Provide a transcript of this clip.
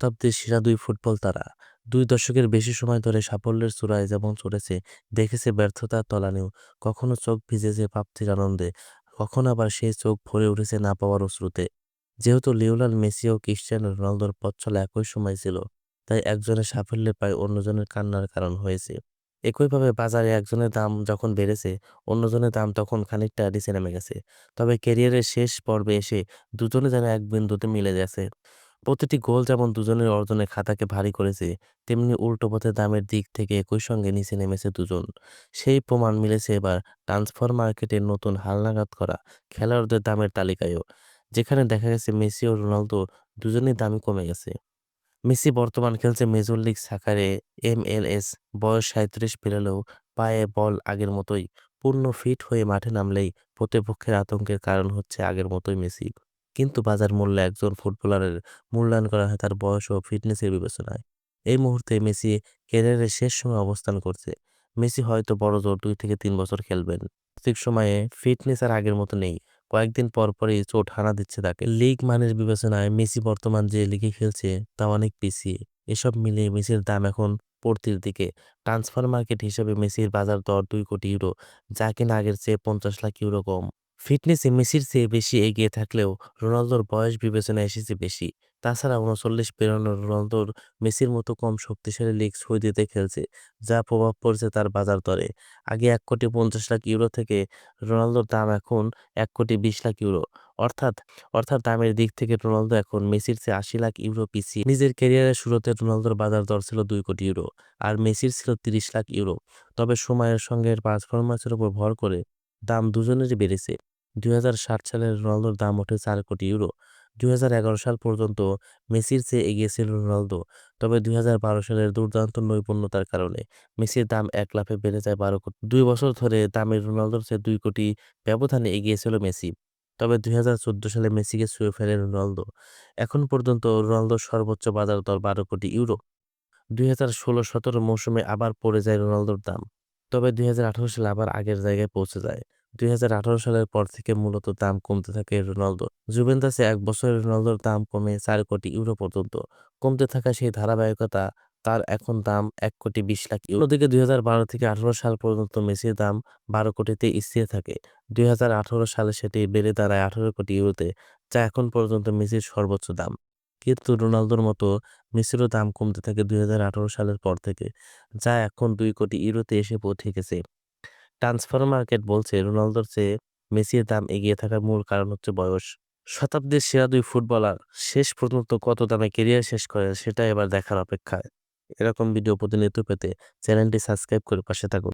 শতাব্দীর সেরা দুই ফুটবল তারা। দুই দশকের বেশি সময় ধরে সাফল্যের চূড়ায় যেমন চড়েছে, দেখেছে ব্যর্থতার তলানিও। কখনো চোখ ভিজেছে প্রাপ্তির আনন্দে, কখনো আবার সেই চোখ ভরে উঠেছে না পাওয়ার অশ্রুতে। যেহেতু লিওনাল মেসি ও ক্রিস্টিয়ানো রোনালদোর পথ চলা একই সময় ছিল, তাই একজনের সাফল্যে প্রায় অন্যজনের কান্নার কারণ হয়েছে। একইভাবে বাজারে একজনের দাম যখন বেড়েছে, অন্যজনের দাম তখন খানিকটা নিচে নেমে গেছে। তবে ক্যারিয়ারের শেষ পর্বে এসে দুজনে যেন এক বিন্দুতে মিলে গেছে। প্রতিটি গোল যেমন দুজনের অর্জনের খাতাকে ভারী করেছে, তেমনি উল্টো পথে দামের দিক থেকে একই সঙ্গে নিচে নেমেছে দুজন। সেই প্রমাণ মিলেছে এবার ট্রান্সফার মার্কেটের নতুন হালনাগাদ করা খেলোয়াড়দের দামের তালিকায়ও, যেখানে দেখা গেছে মেসি ও রোনালদো দুজনেই দামই কমে গেছে। মেসি বর্তমান খেলছে মেজর লিগ সাকারে এম এল এস বয়স সাঁত্রিশ পেরোলেও পায়ে বল আগের মতোই, পূর্ণ ফিট হয়ে মাঠে নামলেই প্রতিপক্ষের আতঙ্কের কারণ হচ্ছে আগের মতোই মেসি। কিন্তু বাজার মূল্যে একজন ফুটবলারের মূল্যায়ন করা হয়, তার বয়স ও ফিটনেসের বিবেচনায়। এই মুহূর্তে মেসি ক্যারিয়ারের শেষ সময় অবস্থান করছে। মেসি হয়তো বড় জোর দুই থেকে তিন বছর খেলবেন। ঠিক সময়ে ফিটনেস আর আগের মতো নেই। কয়েকদিন পর পরই চোট হানা দিচ্ছে তাকে। লিগ মানের বিবেচনায় মেসি বর্তমান যে লিগে খেলছে তা অনেক পিছিয়ে। এসব মিলিয়ে মেসির দাম এখন পড়তির দিকে। ট্রান্সফার মার্কেট হিসেবে মেসির বাজার দর দুই কোটি ইউরো, যা কিনা আগের চেয়ে পঞ্চাশ লাখ ইউরো কম। ফিটনেসে মেসির চেয়ে বেশি এগিয়ে থাকলেও রোনালদোর বয়স বিবেচনায় এসেছে বেশি। তাছাড়া উনচল্লিশ পেরোনো রোনালদোর মেসির মতো কম শক্তিশালী লিগ সৌদিতে খেলছে, যা প্রভাব পড়ছে তার বাজার দরে। আগে এক কোটি পঞ্চাশ লাখ ইউরো থেকে রোনালদোর দাম এখন এক কোটি বিশ লাখ ইউরো। অর্থাৎ অর্থাৎ দামের দিক থেকে রোনালদো এখন মেসির চেয়ে আশি লাখ ইউরো পিছিয়ে। নিজের ক্যারিয়ারের শুরুতে রোনালদোর বাজার দর ছিল দুই কোটি ইউরো আর মেসির ছিল তিরিশ লাখ ইউরো। তবে সময়ের সঙ্গে পারফরমেন্সের উপর ভর করে দাম দুজনেরই বেড়েছে। দু হাজার সাত সালে রোনালদোর দাম ওঠে চার কোটি ইউরো। দু হাজার এগারো সাল পর্যন্ত মেসির চেয়ে এগিয়েছিল রোনালদো। তবে দুই হাজার বারো সালের দুর্দান্ত নৈপুণ্যতার কারণে মেসির দাম এক লাফে বেড়ে যায় বারো কোটি। দুই বছর ধরে দামের রোনালদোর চেয়ে দুই কোটি ব্যবধানে এগিয়েছিল মেসি। তবে দুই হাজার চোদ্দ সালে মেসিকে ছুঁয়ে ফেলে রোনালদো। এখন পর্যন্ত রোনালদোর সর্বোচ্চ বাজার দর বারো কোটি ইউরো। দুই হাজার ষোলো সতেরো মৌসুমে আবার পড়ে যায় রোনালদোর দাম। তবে দুই হাজার আঠারো সালে আবার আগের জায়গায় পৌঁছে যায়। দুই হাজার আঠারো সালের পর থেকে মূলত দাম কমতে থাকে রোনালদো জুভেন্টাসে এক বছরে রোনালদোর দাম কমে চার কোটি ইউরো পর্যন্ত। কমতে থাকা সেই ধারাবাহিকতা, তার এখন দাম এক কোটি বিশ লাখ ইউরো। অন্যদিকে দুই থেকে আঠারো সাল পর্যন্ত মেসির দাম বারো কোটিতে স্থির থাকে। দুই হাজার আঠারো সালে সেটি বেড়ে দাঁড়ায় আঠারো কোটি ইউরোতে, যা এখন পর্যন্ত মেসির সর্বোচ্চ দাম। কিন্তু রোনালদোর মতো মেসিরও দাম কমতে থাকে দুই হাজার আঠারো সালের পর থেকে, যা এখন দুই কোটি ইউরোতে এসে পৌঁছে গেছে। ট্রান্সফার মার্কেট বলছে রোনালদোর চেয়ে মেসির দাম এগিয়ে থাকার মূল কারণ হচ্ছে বয়স। শতাব্দীর সেরা দুই ফুটবলার শেষ পর্যন্ত কত দামে কেরিয়ার শেষ করে সেটা এবার দেখার অপেক্ষায়। এরকম ভিডিও প্রতিনিয়ত পেতে চ্যানেলটি সাবস্ক্রাইব করে পাশে থাকুন।